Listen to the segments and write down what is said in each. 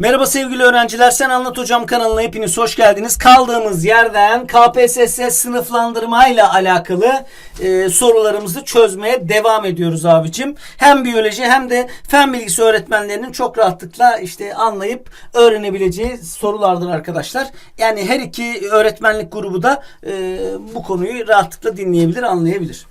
Merhaba sevgili öğrenciler. Sen Anlat Hocam kanalına hepiniz hoş geldiniz. Kaldığımız yerden KPSS sınıflandırmayla alakalı e, sorularımızı çözmeye devam ediyoruz abicim. Hem biyoloji hem de fen bilgisi öğretmenlerinin çok rahatlıkla işte anlayıp öğrenebileceği sorulardır arkadaşlar. Yani her iki öğretmenlik grubu da e, bu konuyu rahatlıkla dinleyebilir, anlayabilir.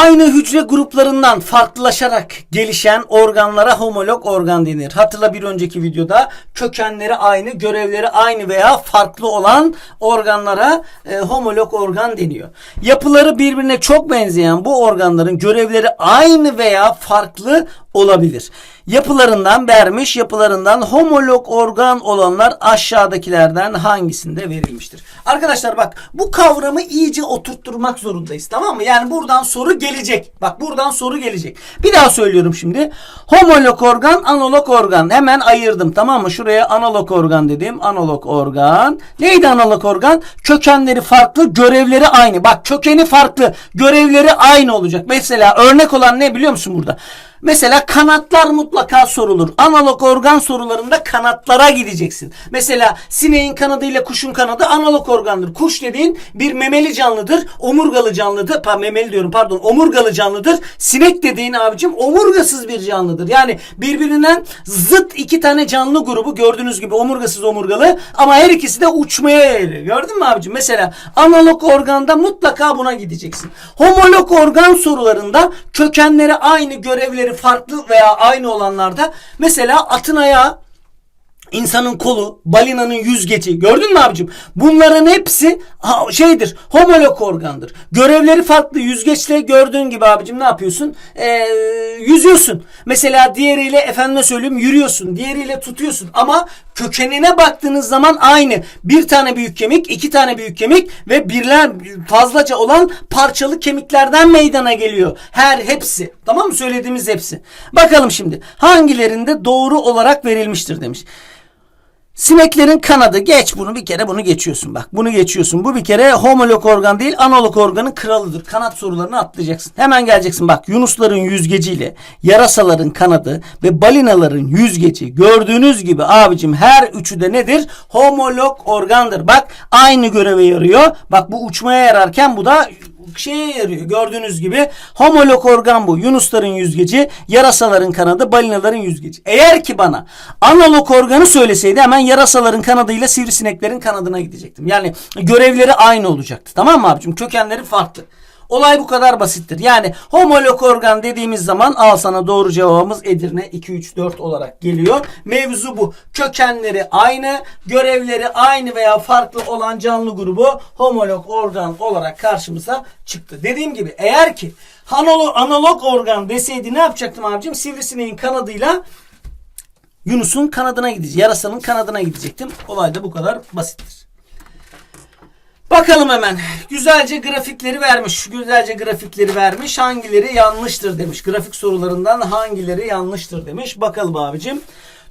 Aynı hücre gruplarından farklılaşarak gelişen organlara homolog organ denir. Hatırla bir önceki videoda kökenleri aynı, görevleri aynı veya farklı olan organlara e, homolog organ deniyor. Yapıları birbirine çok benzeyen bu organların görevleri aynı veya farklı olabilir. Yapılarından vermiş, yapılarından homolog organ olanlar aşağıdakilerden hangisinde verilmiştir? Arkadaşlar bak bu kavramı iyice oturtturmak zorundayız tamam mı? Yani buradan soru gelecek. Bak buradan soru gelecek. Bir daha söylüyorum şimdi. Homolog organ, analog organ. Hemen ayırdım tamam mı? Şuraya analog organ dedim. Analog organ. Neydi analog organ? Kökenleri farklı, görevleri aynı. Bak kökeni farklı, görevleri aynı olacak. Mesela örnek olan ne biliyor musun burada? Mesela kanatlar mutlaka sorulur. Analog organ sorularında kanatlara gideceksin. Mesela sineğin kanadı ile kuşun kanadı analog organdır. Kuş dediğin bir memeli canlıdır. Omurgalı canlıdır. Pa, memeli diyorum pardon. Omurgalı canlıdır. Sinek dediğin abicim omurgasız bir canlıdır. Yani birbirinden zıt iki tane canlı grubu gördüğünüz gibi omurgasız omurgalı ama her ikisi de uçmaya eğilir. Gördün mü abicim? Mesela analog organda mutlaka buna gideceksin. Homolog organ sorularında kökenleri aynı görevleri farklı veya aynı olanlarda mesela atın ayağı insanın kolu, balinanın yüzgeci gördün mü abicim? Bunların hepsi şeydir, homolog organdır. Görevleri farklı. Yüzgeçle gördüğün gibi abicim ne yapıyorsun? Ee, yüzüyorsun. Mesela diğeriyle efendime söyleyeyim yürüyorsun. Diğeriyle tutuyorsun. Ama kökenine baktığınız zaman aynı. Bir tane büyük kemik, iki tane büyük kemik ve birler fazlaca olan parçalı kemiklerden meydana geliyor. Her hepsi. Tamam mı? Söylediğimiz hepsi. Bakalım şimdi. Hangilerinde doğru olarak verilmiştir demiş. Sineklerin kanadı. Geç bunu bir kere bunu geçiyorsun bak. Bunu geçiyorsun. Bu bir kere homolog organ değil analog organın kralıdır. Kanat sorularını atlayacaksın. Hemen geleceksin. Bak yunusların yüzgeciyle yarasaların kanadı ve balinaların yüzgeci gördüğünüz gibi abicim her üçü de nedir? Homolog organdır. Bak aynı göreve yarıyor. Bak bu uçmaya yararken bu da şeye yarıyor. Gördüğünüz gibi homolog organ bu. Yunusların yüzgeci, yarasaların kanadı, balinaların yüzgeci. Eğer ki bana analog organı söyleseydi hemen yarasaların kanadıyla sivrisineklerin kanadına gidecektim. Yani görevleri aynı olacaktı. Tamam mı abicim? Kökenleri farklı. Olay bu kadar basittir. Yani homolog organ dediğimiz zaman al sana doğru cevabımız Edirne 2 3 4 olarak geliyor. Mevzu bu. Kökenleri aynı, görevleri aynı veya farklı olan canlı grubu homolog organ olarak karşımıza çıktı. Dediğim gibi eğer ki analog, analog organ deseydi ne yapacaktım abicim? Sivrisineğin kanadıyla Yunus'un kanadına gidecek. Yarasanın kanadına gidecektim. Olay da bu kadar basittir. Bakalım hemen. Güzelce grafikleri vermiş. Güzelce grafikleri vermiş. Hangileri yanlıştır demiş. Grafik sorularından hangileri yanlıştır demiş. Bakalım abicim.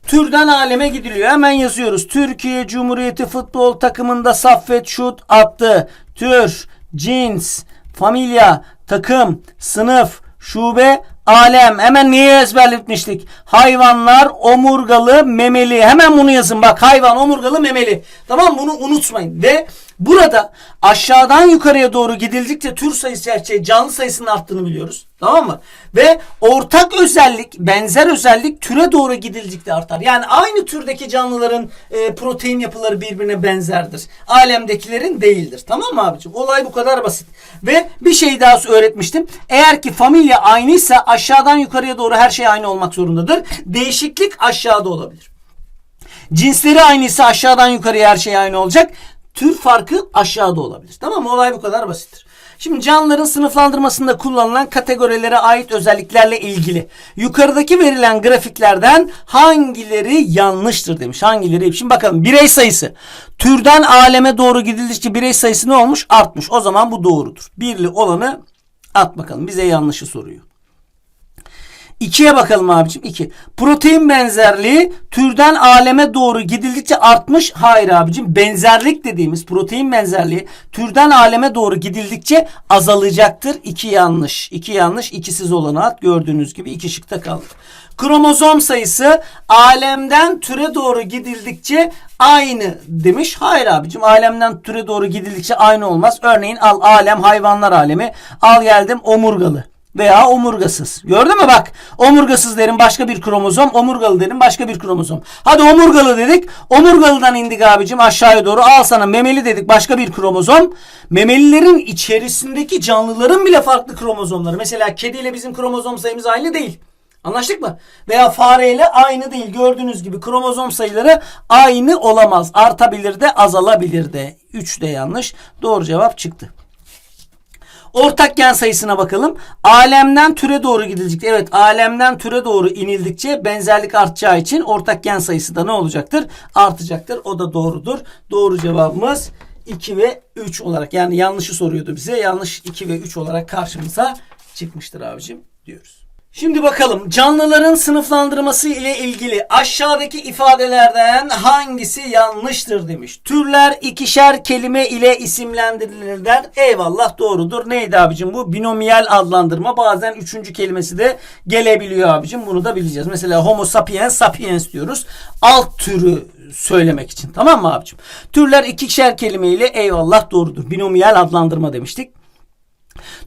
Türden aleme gidiliyor. Hemen yazıyoruz. Türkiye Cumhuriyeti futbol takımında Saffet şut attı. Tür, cins, familya, takım, sınıf, şube, alem. Hemen niye ezberletmiştik? Hayvanlar omurgalı, memeli. Hemen bunu yazın. Bak hayvan omurgalı, memeli. Tamam bunu unutmayın. Ve burada aşağıdan yukarıya doğru gidildikçe tür sayısı şey, canlı sayısının arttığını biliyoruz. Tamam mı? Ve ortak özellik, benzer özellik türe doğru gidildikçe artar. Yani aynı türdeki canlıların e, protein yapıları birbirine benzerdir. Alemdekilerin değildir. Tamam mı abicim? Olay bu kadar basit. Ve bir şey daha öğretmiştim. Eğer ki familya aynıysa aşağıdan yukarıya doğru her şey aynı olmak zorundadır. Değişiklik aşağıda olabilir. Cinsleri aynıysa aşağıdan yukarıya her şey aynı olacak. Tür farkı aşağıda olabilir. Tamam mı? Olay bu kadar basittir. Şimdi canlıların sınıflandırmasında kullanılan kategorilere ait özelliklerle ilgili yukarıdaki verilen grafiklerden hangileri yanlıştır demiş. Hangileri? Şimdi bakalım birey sayısı. Türden aleme doğru gidildikçe birey sayısı ne olmuş? Artmış. O zaman bu doğrudur. Birli olanı at bakalım. Bize yanlışı soruyor. 2'ye bakalım abicim. 2. Protein benzerliği türden aleme doğru gidildikçe artmış. Hayır abicim. Benzerlik dediğimiz protein benzerliği türden aleme doğru gidildikçe azalacaktır. 2 yanlış. 2 yanlış. ikisiz olanı at. Gördüğünüz gibi 2 şıkta kaldı. Kromozom sayısı alemden türe doğru gidildikçe aynı demiş. Hayır abicim alemden türe doğru gidildikçe aynı olmaz. Örneğin al alem hayvanlar alemi. Al geldim omurgalı veya omurgasız. Gördün mü bak? Omurgasız derim başka bir kromozom, omurgalı derim başka bir kromozom. Hadi omurgalı dedik. Omurgalıdan indik abicim aşağıya doğru. Al sana memeli dedik başka bir kromozom. Memelilerin içerisindeki canlıların bile farklı kromozomları. Mesela kediyle bizim kromozom sayımız aynı değil. Anlaştık mı? Veya fareyle aynı değil. Gördüğünüz gibi kromozom sayıları aynı olamaz. Artabilir de azalabilir de. 3 de yanlış. Doğru cevap çıktı. Ortak gen sayısına bakalım. Alemden türe doğru gidilecek. Evet alemden türe doğru inildikçe benzerlik artacağı için ortak gen sayısı da ne olacaktır? Artacaktır. O da doğrudur. Doğru cevabımız 2 ve 3 olarak yani yanlışı soruyordu bize. Yanlış 2 ve 3 olarak karşımıza çıkmıştır abicim diyoruz. Şimdi bakalım canlıların sınıflandırması ile ilgili aşağıdaki ifadelerden hangisi yanlıştır demiş. Türler ikişer kelime ile isimlendirilirler. Eyvallah doğrudur. Neydi abicim bu? Binomiyal adlandırma. Bazen üçüncü kelimesi de gelebiliyor abicim. Bunu da bileceğiz. Mesela homo sapiens sapiens diyoruz. Alt türü söylemek için. Tamam mı abicim? Türler ikişer kelime ile eyvallah doğrudur. Binomiyal adlandırma demiştik.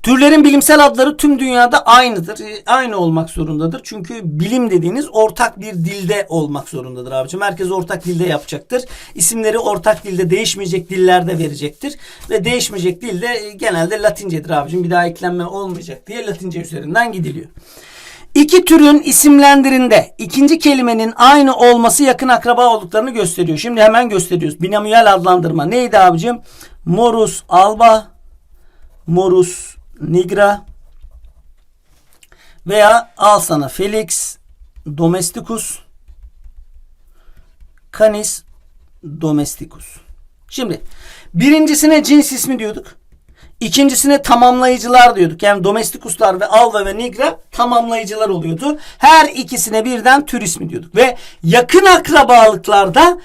Türlerin bilimsel adları tüm dünyada aynıdır. E, Aynı olmak zorundadır. Çünkü bilim dediğiniz ortak bir dilde olmak zorundadır abicim. Herkes ortak dilde yapacaktır. İsimleri ortak dilde değişmeyecek dillerde verecektir. Ve değişmeyecek dilde e, genelde Latincedir abicim. Bir daha eklenme olmayacak diye Latince üzerinden gidiliyor. İki türün isimlendirinde ikinci kelimenin aynı olması yakın akraba olduklarını gösteriyor. Şimdi hemen gösteriyoruz. Binomiyal adlandırma neydi abicim? Morus alba, Morus nigra veya al sana Felix domesticus Canis domesticus. Şimdi birincisine cins ismi diyorduk. İkincisine tamamlayıcılar diyorduk. Yani domesticuslar ve alva ve nigra tamamlayıcılar oluyordu. Her ikisine birden tür ismi diyorduk. Ve yakın akrabalıklarda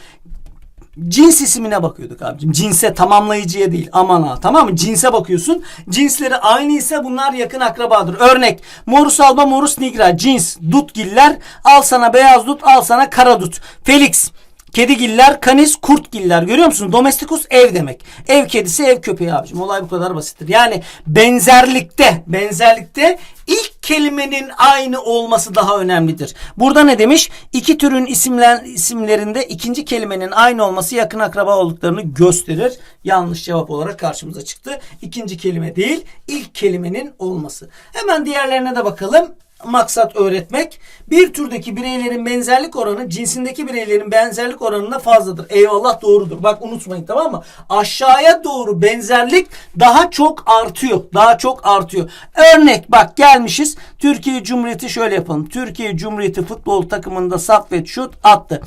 cins ismine bakıyorduk abicim. Cinse tamamlayıcıya değil aman ha tamam mı? Cinse bakıyorsun. Cinsleri aynı ise bunlar yakın akrabadır. Örnek Morus alba Morus nigra cins dutgiller al sana beyaz dut al sana kara dut. Felix Kedigiller, kanis, kurtgiller. Görüyor musun? Domesticus ev demek. Ev kedisi, ev köpeği abicim. Olay bu kadar basittir. Yani benzerlikte, benzerlikte ilk kelimenin aynı olması daha önemlidir. Burada ne demiş? İki türün isimlen, isimlerinde ikinci kelimenin aynı olması yakın akraba olduklarını gösterir. Yanlış cevap olarak karşımıza çıktı. İkinci kelime değil, ilk kelimenin olması. Hemen diğerlerine de bakalım maksat öğretmek. Bir türdeki bireylerin benzerlik oranı cinsindeki bireylerin benzerlik oranına fazladır. Eyvallah doğrudur. Bak unutmayın tamam mı? Aşağıya doğru benzerlik daha çok artıyor. Daha çok artıyor. Örnek bak gelmişiz. Türkiye Cumhuriyeti şöyle yapalım. Türkiye Cumhuriyeti futbol takımında Saffet şut attı.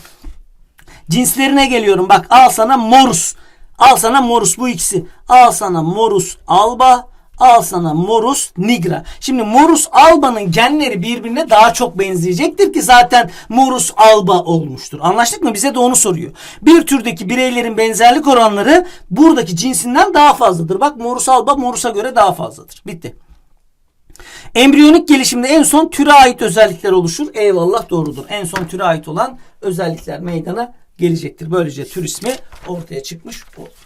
Cinslerine geliyorum. Bak al sana Morus. Al sana Morus bu ikisi. Al sana Morus Alba. Al sana Morus nigra. Şimdi Morus alba'nın genleri birbirine daha çok benzeyecektir ki zaten Morus alba olmuştur. Anlaştık mı? Bize de onu soruyor. Bir türdeki bireylerin benzerlik oranları buradaki cinsinden daha fazladır. Bak Morus alba Morus'a göre daha fazladır. Bitti. Embriyonik gelişimde en son türe ait özellikler oluşur. Eyvallah doğrudur. En son türe ait olan özellikler meydana gelecektir. Böylece tür ismi ortaya çıkmış olur.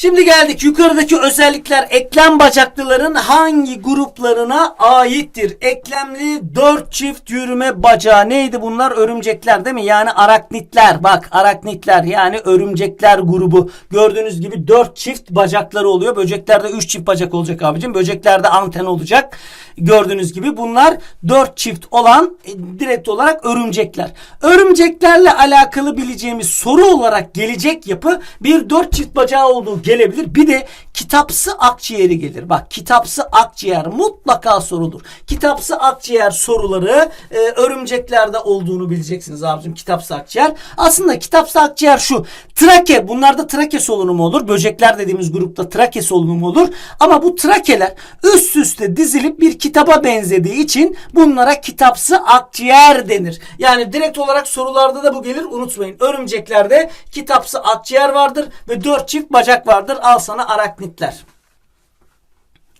Şimdi geldik yukarıdaki özellikler eklem bacaklıların hangi gruplarına aittir? Eklemli dört çift yürüme bacağı neydi bunlar? Örümcekler değil mi? Yani araknitler. Bak araknitler yani örümcekler grubu. Gördüğünüz gibi dört çift bacakları oluyor. Böceklerde üç çift bacak olacak abicim. Böceklerde anten olacak. Gördüğünüz gibi bunlar dört çift olan e, direkt olarak örümcekler. Örümceklerle alakalı bileceğimiz soru olarak gelecek yapı bir dört çift bacağı olduğu gelebilir. Bir de kitapsı akciğeri gelir. Bak kitapsı akciğer mutlaka sorulur. Kitapsı akciğer soruları e, örümceklerde olduğunu bileceksiniz abicim kitapsı akciğer. Aslında kitapsı akciğer şu. Trake bunlarda trake solunumu olur. Böcekler dediğimiz grupta trake solunumu olur. Ama bu trakeler üst üste dizilip bir kitaba benzediği için bunlara kitapsı akciğer denir. Yani direkt olarak sorularda da bu gelir unutmayın. Örümceklerde kitapsı akciğer vardır ve dört çift bacak vardır. Al sana araknitler.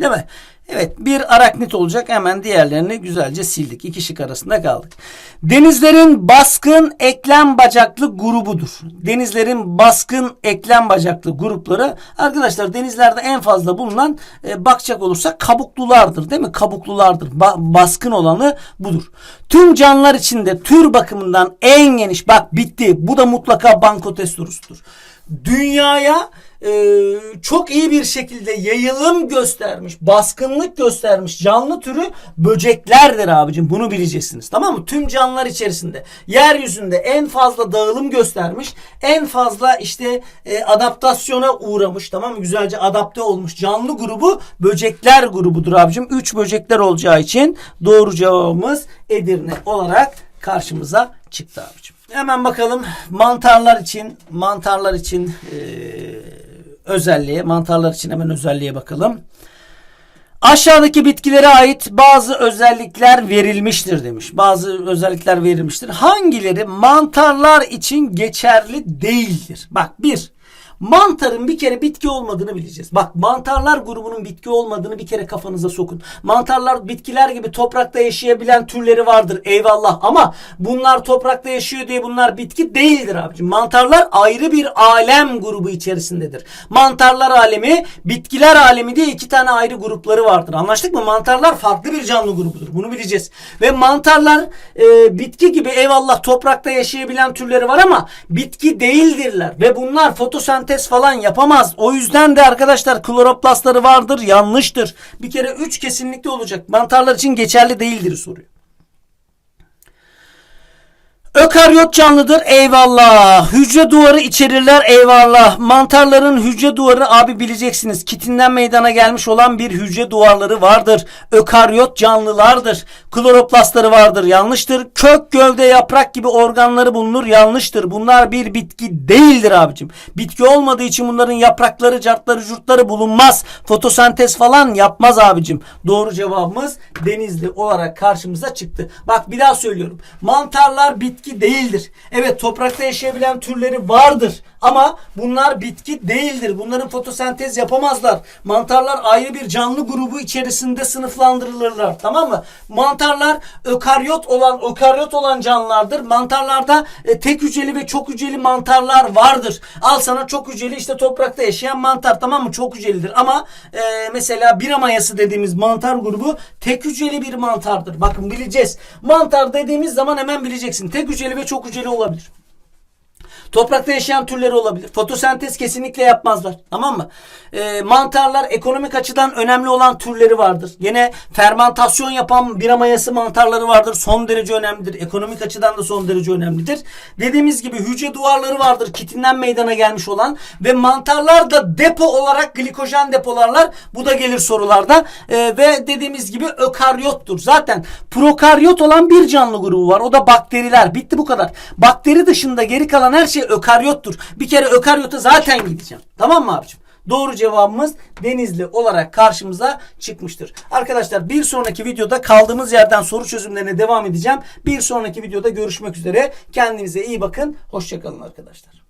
Değil mi? Evet bir araknit olacak hemen diğerlerini güzelce sildik. İki şık arasında kaldık. Denizlerin baskın eklem bacaklı grubudur. Denizlerin baskın eklem bacaklı grupları arkadaşlar denizlerde en fazla bulunan e, bakacak olursak kabuklulardır değil mi? Kabuklulardır. Ba- baskın olanı budur. Tüm canlılar içinde tür bakımından en geniş bak bitti. Bu da mutlaka bankotestorusudur. Dünyaya e, çok iyi bir şekilde yayılım göstermiş, baskınlık göstermiş canlı türü böceklerdir abicim. Bunu bileceksiniz. Tamam mı? Tüm canlılar içerisinde yeryüzünde en fazla dağılım göstermiş, en fazla işte e, adaptasyona uğramış, tamam mı? Güzelce adapte olmuş canlı grubu böcekler grubudur abicim. 3 böcekler olacağı için doğru cevabımız Edirne olarak karşımıza çıktı abicim. Hemen bakalım mantarlar için mantarlar için eee özelliğe mantarlar için hemen özelliğe bakalım. Aşağıdaki bitkilere ait bazı özellikler verilmiştir demiş. Bazı özellikler verilmiştir. Hangileri mantarlar için geçerli değildir? Bak bir Mantarın bir kere bitki olmadığını bileceğiz. Bak mantarlar grubunun bitki olmadığını bir kere kafanıza sokun. Mantarlar bitkiler gibi toprakta yaşayabilen türleri vardır eyvallah ama bunlar toprakta yaşıyor diye bunlar bitki değildir abicim. Mantarlar ayrı bir alem grubu içerisindedir. Mantarlar alemi, bitkiler alemi diye iki tane ayrı grupları vardır. Anlaştık mı? Mantarlar farklı bir canlı grubudur. Bunu bileceğiz. Ve mantarlar e, bitki gibi eyvallah toprakta yaşayabilen türleri var ama bitki değildirler. Ve bunlar fotosentez falan yapamaz. O yüzden de arkadaşlar kloroplastları vardır. Yanlıştır. Bir kere 3 kesinlikle olacak. Mantarlar için geçerli değildir soruyor. Ökaryot canlıdır eyvallah. Hücre duvarı içerirler eyvallah. Mantarların hücre duvarı abi bileceksiniz. Kitinden meydana gelmiş olan bir hücre duvarları vardır. Ökaryot canlılardır. Kloroplastları vardır yanlıştır. Kök, gövde, yaprak gibi organları bulunur yanlıştır. Bunlar bir bitki değildir abicim. Bitki olmadığı için bunların yaprakları, cartları, curtları bulunmaz. Fotosentez falan yapmaz abicim. Doğru cevabımız denizli olarak karşımıza çıktı. Bak bir daha söylüyorum. Mantarlar bitki bitki değildir. Evet toprakta yaşayabilen türleri vardır ama bunlar bitki değildir. Bunların fotosentez yapamazlar. Mantarlar ayrı bir canlı grubu içerisinde sınıflandırılırlar. Tamam mı? Mantarlar ökaryot olan ökaryot olan canlılardır. Mantarlarda e, tek hücreli ve çok hücreli mantarlar vardır. Al sana çok hücreli işte toprakta yaşayan mantar tamam mı? Çok hücrelidir ama e, mesela bira mayası dediğimiz mantar grubu tek hücreli bir mantardır. Bakın bileceğiz. Mantar dediğimiz zaman hemen bileceksin. Tek hücreli ve çok hücreli olabilir. Toprakta yaşayan türleri olabilir. Fotosentez kesinlikle yapmazlar. Tamam mı? E, mantarlar ekonomik açıdan önemli olan türleri vardır. Yine fermentasyon yapan bira mayası mantarları vardır. Son derece önemlidir. Ekonomik açıdan da son derece önemlidir. Dediğimiz gibi hücre duvarları vardır. Kitinden meydana gelmiş olan ve mantarlar da depo olarak glikojen depolarlar. Bu da gelir sorularda. E, ve dediğimiz gibi ökaryottur. Zaten prokaryot olan bir canlı grubu var. O da bakteriler. Bitti bu kadar. Bakteri dışında geri kalan her şey ökaryottur. Bir kere ökaryota zaten gideceğim. Tamam mı abicim? Doğru cevabımız Denizli olarak karşımıza çıkmıştır. Arkadaşlar bir sonraki videoda kaldığımız yerden soru çözümlerine devam edeceğim. Bir sonraki videoda görüşmek üzere. Kendinize iyi bakın. Hoşçakalın arkadaşlar.